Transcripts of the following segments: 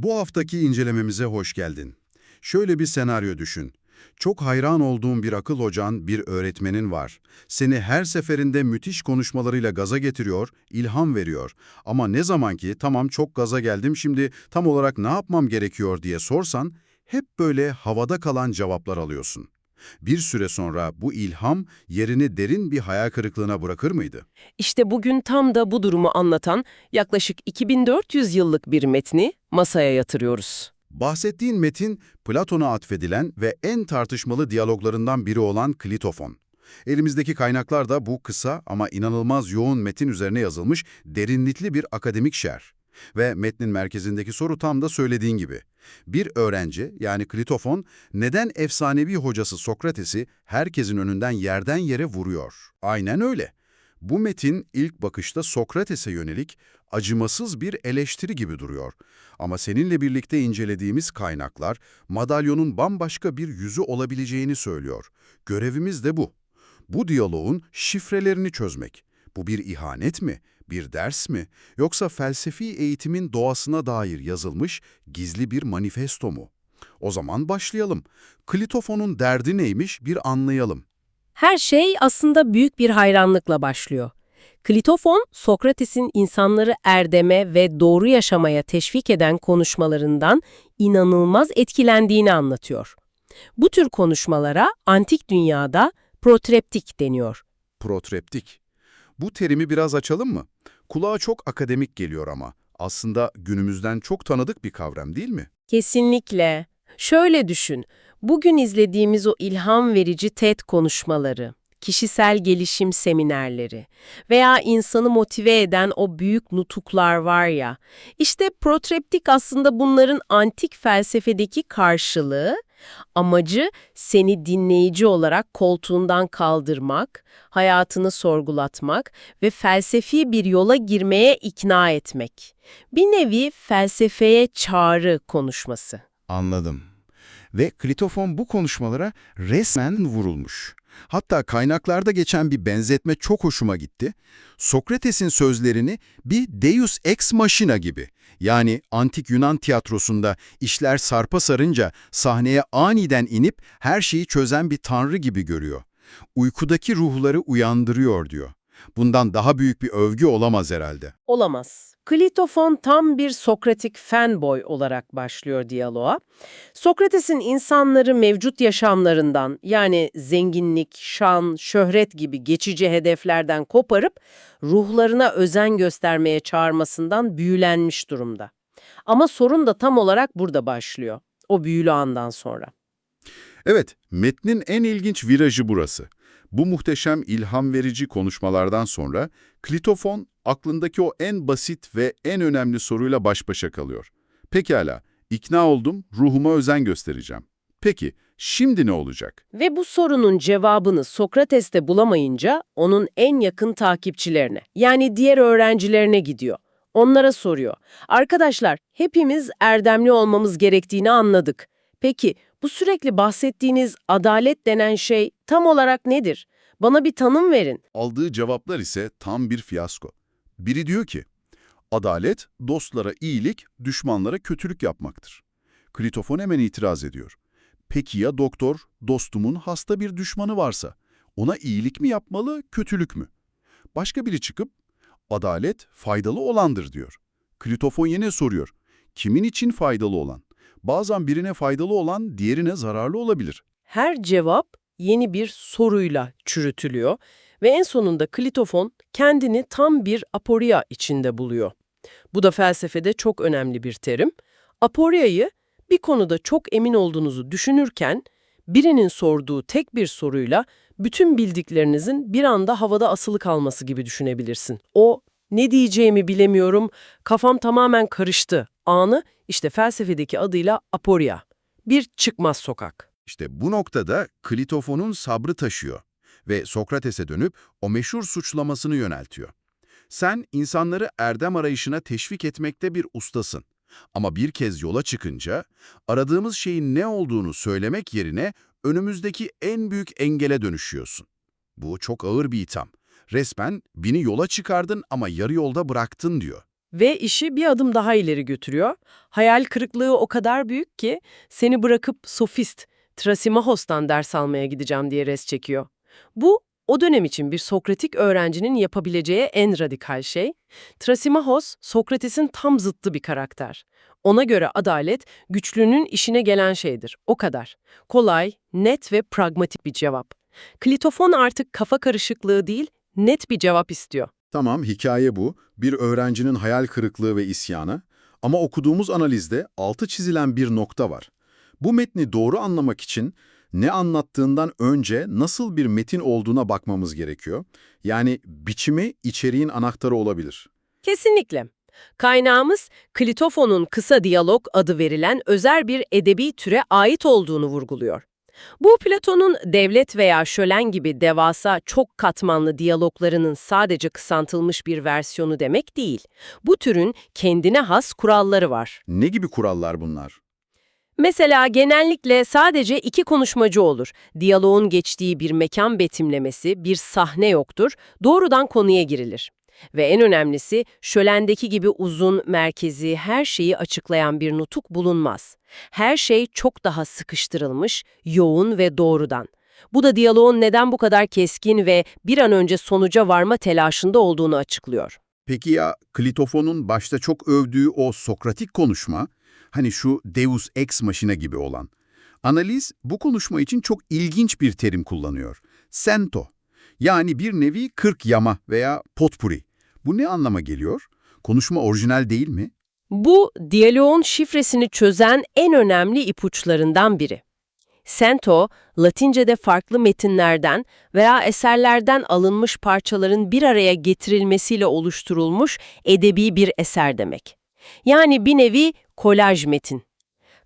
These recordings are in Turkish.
Bu haftaki incelememize hoş geldin. Şöyle bir senaryo düşün. Çok hayran olduğun bir akıl hocan, bir öğretmenin var. Seni her seferinde müthiş konuşmalarıyla gaza getiriyor, ilham veriyor. Ama ne zaman ki tamam çok gaza geldim şimdi tam olarak ne yapmam gerekiyor diye sorsan, hep böyle havada kalan cevaplar alıyorsun. Bir süre sonra bu ilham yerini derin bir hayal kırıklığına bırakır mıydı? İşte bugün tam da bu durumu anlatan yaklaşık 2400 yıllık bir metni masaya yatırıyoruz. Bahsettiğin metin, Platon'a atfedilen ve en tartışmalı diyaloglarından biri olan Klitofon. Elimizdeki kaynaklar da bu kısa ama inanılmaz yoğun metin üzerine yazılmış derinlikli bir akademik şer. Ve metnin merkezindeki soru tam da söylediğin gibi. Bir öğrenci yani Klitofon neden efsanevi hocası Sokrates'i herkesin önünden yerden yere vuruyor? Aynen öyle. Bu metin ilk bakışta Sokrates'e yönelik acımasız bir eleştiri gibi duruyor. Ama seninle birlikte incelediğimiz kaynaklar madalyonun bambaşka bir yüzü olabileceğini söylüyor. Görevimiz de bu. Bu diyaloğun şifrelerini çözmek. Bu bir ihanet mi? Bir ders mi? Yoksa felsefi eğitimin doğasına dair yazılmış gizli bir manifesto mu? O zaman başlayalım. Klitofon'un derdi neymiş bir anlayalım. Her şey aslında büyük bir hayranlıkla başlıyor. Klitofon, Sokrates'in insanları erdeme ve doğru yaşamaya teşvik eden konuşmalarından inanılmaz etkilendiğini anlatıyor. Bu tür konuşmalara antik dünyada protreptik deniyor. Protreptik. Bu terimi biraz açalım mı? Kulağa çok akademik geliyor ama aslında günümüzden çok tanıdık bir kavram değil mi? Kesinlikle. Şöyle düşün, bugün izlediğimiz o ilham verici TED konuşmaları, kişisel gelişim seminerleri veya insanı motive eden o büyük nutuklar var ya, işte protreptik aslında bunların antik felsefedeki karşılığı, amacı seni dinleyici olarak koltuğundan kaldırmak, hayatını sorgulatmak ve felsefi bir yola girmeye ikna etmek. Bir nevi felsefeye çağrı konuşması. Anladım. Ve Klitofon bu konuşmalara resmen vurulmuş. Hatta kaynaklarda geçen bir benzetme çok hoşuma gitti. Sokrates'in sözlerini bir deus ex machina gibi, yani antik Yunan tiyatrosunda işler sarpa sarınca sahneye aniden inip her şeyi çözen bir tanrı gibi görüyor. Uykudaki ruhları uyandırıyor diyor. Bundan daha büyük bir övgü olamaz herhalde. Olamaz. Klitofon tam bir Sokratik fanboy olarak başlıyor diyaloğa. Sokrates'in insanları mevcut yaşamlarından yani zenginlik, şan, şöhret gibi geçici hedeflerden koparıp ruhlarına özen göstermeye çağırmasından büyülenmiş durumda. Ama sorun da tam olarak burada başlıyor. O büyülü andan sonra. Evet, metnin en ilginç virajı burası. Bu muhteşem ilham verici konuşmalardan sonra Klitofon aklındaki o en basit ve en önemli soruyla baş başa kalıyor. Pekala, ikna oldum, ruhuma özen göstereceğim. Peki, şimdi ne olacak? Ve bu sorunun cevabını Sokrates'te bulamayınca onun en yakın takipçilerine yani diğer öğrencilerine gidiyor. Onlara soruyor. Arkadaşlar hepimiz erdemli olmamız gerektiğini anladık. Peki bu sürekli bahsettiğiniz adalet denen şey tam olarak nedir? Bana bir tanım verin. Aldığı cevaplar ise tam bir fiyasko. Biri diyor ki, adalet dostlara iyilik, düşmanlara kötülük yapmaktır. Klitofon hemen itiraz ediyor. Peki ya doktor, dostumun hasta bir düşmanı varsa, ona iyilik mi yapmalı, kötülük mü? Başka biri çıkıp, adalet faydalı olandır diyor. Klitofon yine soruyor, kimin için faydalı olan? Bazen birine faydalı olan diğerine zararlı olabilir. Her cevap yeni bir soruyla çürütülüyor ve en sonunda Klitofon kendini tam bir aporia içinde buluyor. Bu da felsefede çok önemli bir terim. Aporiayı bir konuda çok emin olduğunuzu düşünürken birinin sorduğu tek bir soruyla bütün bildiklerinizin bir anda havada asılı kalması gibi düşünebilirsin. O ne diyeceğimi bilemiyorum, kafam tamamen karıştı. Anı işte felsefedeki adıyla aporia. Bir çıkmaz sokak. İşte bu noktada Klitofon'un sabrı taşıyor ve Sokrates'e dönüp o meşhur suçlamasını yöneltiyor. Sen insanları erdem arayışına teşvik etmekte bir ustasın. Ama bir kez yola çıkınca aradığımız şeyin ne olduğunu söylemek yerine önümüzdeki en büyük engele dönüşüyorsun. Bu çok ağır bir itham. Resmen beni yola çıkardın ama yarı yolda bıraktın diyor. Ve işi bir adım daha ileri götürüyor. Hayal kırıklığı o kadar büyük ki seni bırakıp sofist, Trasimahos'tan ders almaya gideceğim diye res çekiyor. Bu o dönem için bir Sokratik öğrencinin yapabileceği en radikal şey. Trasimahos, Sokrates'in tam zıttı bir karakter. Ona göre adalet, güçlünün işine gelen şeydir. O kadar. Kolay, net ve pragmatik bir cevap. Klitofon artık kafa karışıklığı değil, net bir cevap istiyor. Tamam, hikaye bu. Bir öğrencinin hayal kırıklığı ve isyanı. Ama okuduğumuz analizde altı çizilen bir nokta var. Bu metni doğru anlamak için ne anlattığından önce nasıl bir metin olduğuna bakmamız gerekiyor. Yani biçimi içeriğin anahtarı olabilir. Kesinlikle. Kaynağımız Klitofon'un kısa diyalog adı verilen özel bir edebi türe ait olduğunu vurguluyor. Bu Platon'un devlet veya şölen gibi devasa çok katmanlı diyaloglarının sadece kısaltılmış bir versiyonu demek değil. Bu türün kendine has kuralları var. Ne gibi kurallar bunlar? Mesela genellikle sadece iki konuşmacı olur. Diyaloğun geçtiği bir mekan betimlemesi, bir sahne yoktur. Doğrudan konuya girilir. Ve en önemlisi şölendeki gibi uzun, merkezi, her şeyi açıklayan bir nutuk bulunmaz. Her şey çok daha sıkıştırılmış, yoğun ve doğrudan. Bu da diyaloğun neden bu kadar keskin ve bir an önce sonuca varma telaşında olduğunu açıklıyor. Peki ya Klitofon'un başta çok övdüğü o Sokratik konuşma, hani şu Deus Ex Machina gibi olan. Analiz bu konuşma için çok ilginç bir terim kullanıyor. Sento. Yani bir nevi kırk yama veya potpuri. Bu ne anlama geliyor? Konuşma orijinal değil mi? Bu, diyaloğun şifresini çözen en önemli ipuçlarından biri. Sento, Latince'de farklı metinlerden veya eserlerden alınmış parçaların bir araya getirilmesiyle oluşturulmuş edebi bir eser demek. Yani bir nevi kolaj metin.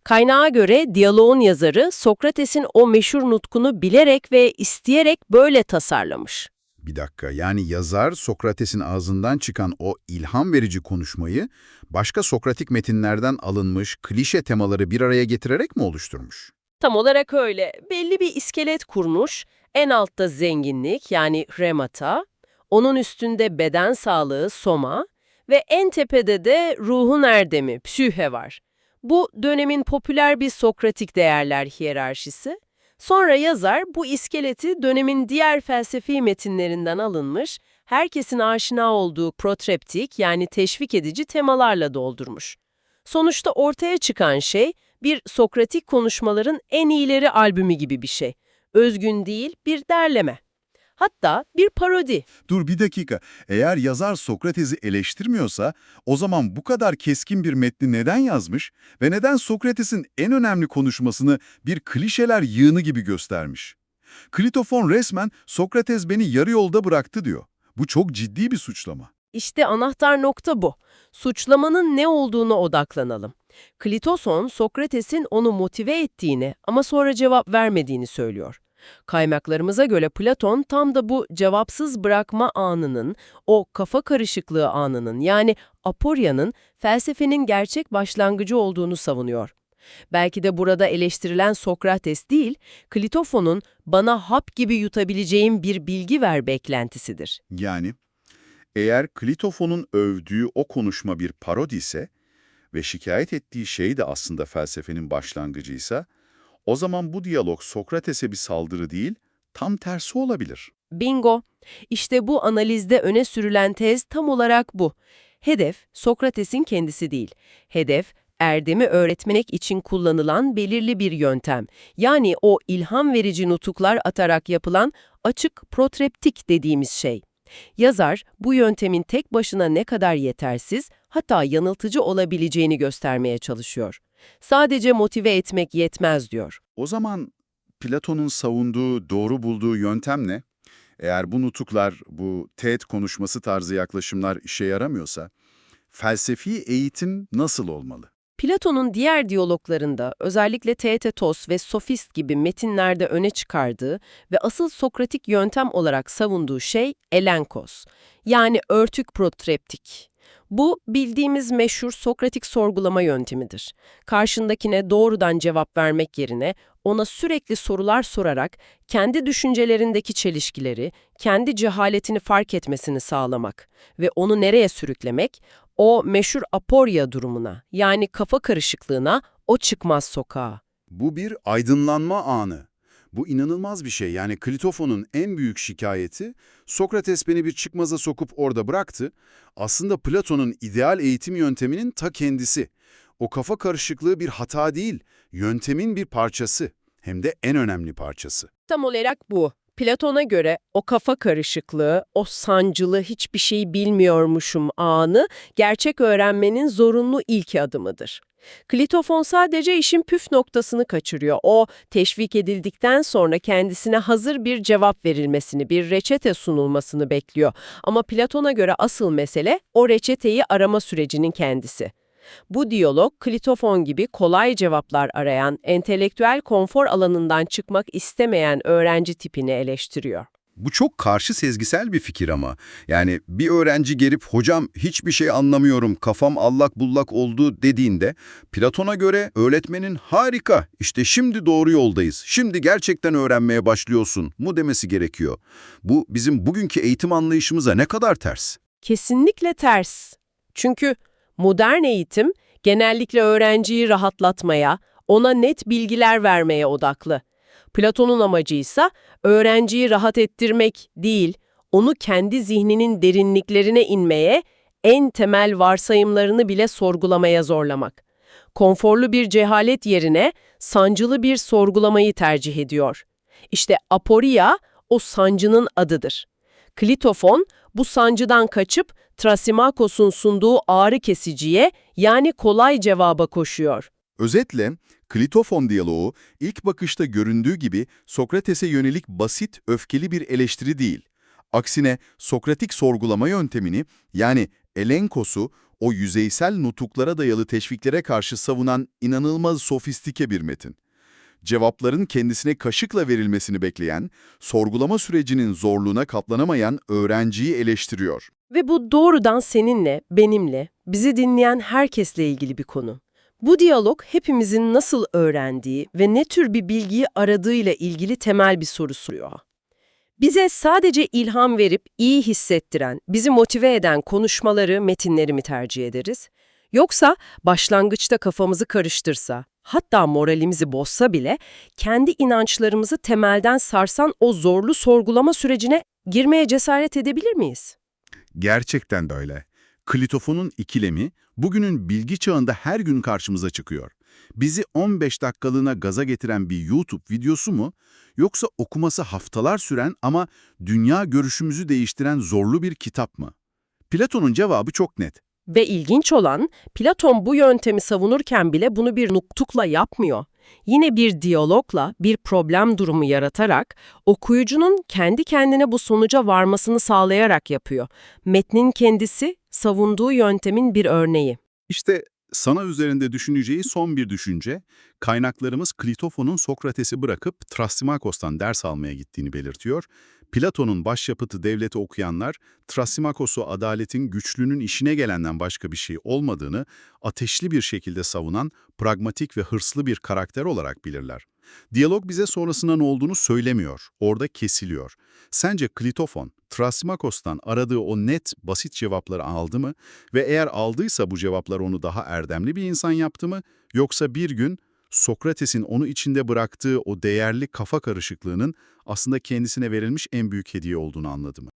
Kaynağa göre diyaloğun yazarı Sokrates'in o meşhur nutkunu bilerek ve isteyerek böyle tasarlamış. Bir dakika, yani yazar Sokrates'in ağzından çıkan o ilham verici konuşmayı başka Sokratik metinlerden alınmış klişe temaları bir araya getirerek mi oluşturmuş? Tam olarak öyle. Belli bir iskelet kurmuş. En altta zenginlik yani remata, onun üstünde beden sağlığı soma ve en tepede de ruhun erdemi psühe var. Bu dönemin popüler bir Sokratik değerler hiyerarşisi. Sonra yazar bu iskeleti dönemin diğer felsefi metinlerinden alınmış, herkesin aşina olduğu protreptik yani teşvik edici temalarla doldurmuş. Sonuçta ortaya çıkan şey bir Sokratik konuşmaların en iyileri albümü gibi bir şey. Özgün değil, bir derleme. Hatta bir parodi. Dur bir dakika. Eğer yazar Sokrates'i eleştirmiyorsa o zaman bu kadar keskin bir metni neden yazmış ve neden Sokrates'in en önemli konuşmasını bir klişeler yığını gibi göstermiş? Klitofon resmen Sokrates beni yarı yolda bıraktı diyor. Bu çok ciddi bir suçlama. İşte anahtar nokta bu. Suçlamanın ne olduğuna odaklanalım. Klitoson, Sokrates'in onu motive ettiğini ama sonra cevap vermediğini söylüyor. Kaynaklarımıza göre Platon tam da bu cevapsız bırakma anının, o kafa karışıklığı anının yani aporya'nın felsefenin gerçek başlangıcı olduğunu savunuyor. Belki de burada eleştirilen Sokrates değil, Klitofon'un bana hap gibi yutabileceğim bir bilgi ver beklentisidir. Yani eğer Klitofon'un övdüğü o konuşma bir parodi ise ve şikayet ettiği şey de aslında felsefenin başlangıcıysa, o zaman bu diyalog Sokrates'e bir saldırı değil, tam tersi olabilir. Bingo! İşte bu analizde öne sürülen tez tam olarak bu. Hedef, Sokrates'in kendisi değil. Hedef, erdemi öğretmek için kullanılan belirli bir yöntem. Yani o ilham verici nutuklar atarak yapılan açık protreptik dediğimiz şey. Yazar, bu yöntemin tek başına ne kadar yetersiz, hatta yanıltıcı olabileceğini göstermeye çalışıyor. Sadece motive etmek yetmez diyor. O zaman Platon'un savunduğu, doğru bulduğu yöntem ne? Eğer bu nutuklar, bu TED konuşması tarzı yaklaşımlar işe yaramıyorsa, felsefi eğitim nasıl olmalı? Platon'un diğer diyaloglarında özellikle Teetetos ve Sofist gibi metinlerde öne çıkardığı ve asıl Sokratik yöntem olarak savunduğu şey elenkos, yani örtük protreptik. Bu bildiğimiz meşhur Sokratik sorgulama yöntemidir. Karşındakine doğrudan cevap vermek yerine ona sürekli sorular sorarak kendi düşüncelerindeki çelişkileri, kendi cehaletini fark etmesini sağlamak ve onu nereye sürüklemek, O meşhur aporya durumuna, yani kafa karışıklığına, o çıkmaz sokağa. Bu bir aydınlanma anı. Bu inanılmaz bir şey. Yani Klitofon'un en büyük şikayeti, Sokrates beni bir çıkmaza sokup orada bıraktı. Aslında Platon'un ideal eğitim yönteminin ta kendisi. O kafa karışıklığı bir hata değil, yöntemin bir parçası. Hem de en önemli parçası. Tam olarak bu. Platon'a göre o kafa karışıklığı, o sancılı hiçbir şey bilmiyormuşum anı gerçek öğrenmenin zorunlu ilk adımıdır. Klitofon sadece işin püf noktasını kaçırıyor. O teşvik edildikten sonra kendisine hazır bir cevap verilmesini, bir reçete sunulmasını bekliyor. Ama Platon'a göre asıl mesele o reçeteyi arama sürecinin kendisi. Bu diyalog, Klitofon gibi kolay cevaplar arayan, entelektüel konfor alanından çıkmak istemeyen öğrenci tipini eleştiriyor. Bu çok karşı sezgisel bir fikir ama. Yani bir öğrenci gelip hocam hiçbir şey anlamıyorum, kafam allak bullak oldu dediğinde Platon'a göre öğretmenin harika, işte şimdi doğru yoldayız, şimdi gerçekten öğrenmeye başlıyorsun mu demesi gerekiyor. Bu bizim bugünkü eğitim anlayışımıza ne kadar ters. Kesinlikle ters. Çünkü modern eğitim genellikle öğrenciyi rahatlatmaya, ona net bilgiler vermeye odaklı. Platon'un amacı ise öğrenciyi rahat ettirmek değil, onu kendi zihninin derinliklerine inmeye, en temel varsayımlarını bile sorgulamaya zorlamak. Konforlu bir cehalet yerine sancılı bir sorgulamayı tercih ediyor. İşte aporia o sancının adıdır. Klitofon bu sancıdan kaçıp Trasimakos'un sunduğu ağrı kesiciye yani kolay cevaba koşuyor. Özetle, Klitofon diyaloğu ilk bakışta göründüğü gibi Sokrates'e yönelik basit, öfkeli bir eleştiri değil. Aksine Sokratik sorgulama yöntemini yani elenkos'u o yüzeysel nutuklara dayalı teşviklere karşı savunan inanılmaz sofistike bir metin. Cevapların kendisine kaşıkla verilmesini bekleyen, sorgulama sürecinin zorluğuna katlanamayan öğrenciyi eleştiriyor. Ve bu doğrudan seninle, benimle, bizi dinleyen herkesle ilgili bir konu. Bu diyalog hepimizin nasıl öğrendiği ve ne tür bir bilgiyi aradığıyla ilgili temel bir soru soruyor. Bize sadece ilham verip iyi hissettiren, bizi motive eden konuşmaları, metinleri mi tercih ederiz? Yoksa başlangıçta kafamızı karıştırsa, hatta moralimizi bozsa bile kendi inançlarımızı temelden sarsan o zorlu sorgulama sürecine girmeye cesaret edebilir miyiz? Gerçekten de öyle. Klitofon'un ikilemi bugünün bilgi çağında her gün karşımıza çıkıyor. Bizi 15 dakikalığına gaza getiren bir YouTube videosu mu, yoksa okuması haftalar süren ama dünya görüşümüzü değiştiren zorlu bir kitap mı? Platon'un cevabı çok net. Ve ilginç olan, Platon bu yöntemi savunurken bile bunu bir nuktukla yapmıyor. Yine bir diyalogla, bir problem durumu yaratarak, okuyucunun kendi kendine bu sonuca varmasını sağlayarak yapıyor. Metnin kendisi, savunduğu yöntemin bir örneği. İşte sana üzerinde düşüneceği son bir düşünce, kaynaklarımız Klitofon'un Sokrates'i bırakıp Trasimakos'tan ders almaya gittiğini belirtiyor. Platon'un başyapıtı devleti okuyanlar, Trasimakos'u adaletin güçlünün işine gelenden başka bir şey olmadığını ateşli bir şekilde savunan pragmatik ve hırslı bir karakter olarak bilirler. Diyalog bize sonrasında ne olduğunu söylemiyor, orada kesiliyor. Sence Klitofon, Trasimakos'tan aradığı o net, basit cevapları aldı mı ve eğer aldıysa bu cevaplar onu daha erdemli bir insan yaptı mı, yoksa bir gün Sokrates'in onu içinde bıraktığı o değerli kafa karışıklığının aslında kendisine verilmiş en büyük hediye olduğunu anladı mı?